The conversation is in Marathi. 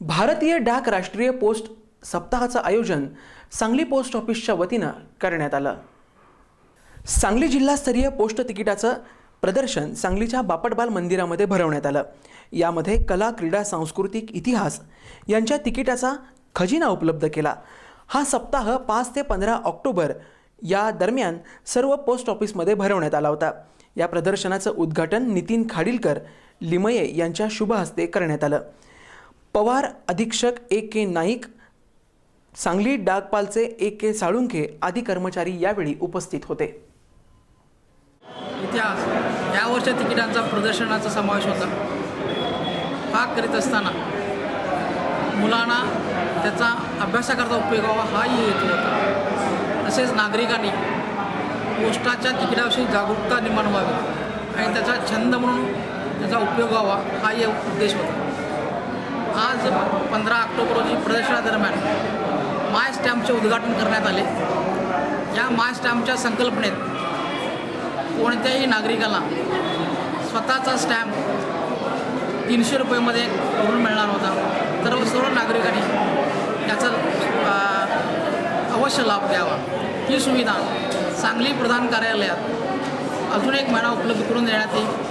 भारतीय डाक राष्ट्रीय पोस्ट सप्ताहाचं आयोजन सांगली पोस्ट ऑफिसच्या वतीनं करण्यात आलं. सांगली जिल्हास्तरीय पोस्ट तिकिटाचं प्रदर्शन सांगलीच्या बापटबाल मंदिरामध्ये भरवण्यात आलं. यामध्ये कला क्रीडा सांस्कृतिक इतिहास यांच्या तिकिटाचा खजिना उपलब्ध केला. हा सप्ताह पाच ते पंधरा ऑक्टोबर या दरम्यान सर्व पोस्ट ऑफिसमध्ये भरवण्यात आला होता. या प्रदर्शनाचं उद्घाटन नितीन खाडीलकर लिमये यांच्या शुभ हस्ते करण्यात आलं. पवार अधीक्षक ए के नाईक सांगली डाकपालचे ए के साळुंखे आदी कर्मचारी यावेळी उपस्थित होते. इतिहास. या वर्षी तिकिटांचा प्रदर्शनाचा समावेश होता. हा करीत असताना मुलांना त्याचा अभ्यासाकरता उपयोग व्हावा हाही हेतू होता. तसेच नागरिकांनी पोस्टाच्या तिकिटाविषयी जागरूकता निर्माण व्हावी आणि त्याचा छंद म्हणून त्याचा उपयोग व्हावा हाही उद्देश होता. आज पंधरा ऑक्टोबर रोजी प्रदर्शनादरम्यान माय स्टॅम्पचे उद्घाटन करण्यात आले. या माय स्टॅम्पच्या संकल्पनेत कोणत्याही नागरिकाला स्वतःचा स्टॅम्प तीनशे रुपयेमध्ये करून मिळणार होता. तर सर्व नागरिकांनी याचा अवश्य लाभ घ्यावा. ही सुविधा सांगली प्रधान कार्यालयात अजून एक महिना उपलब्ध करून देण्यात येईल.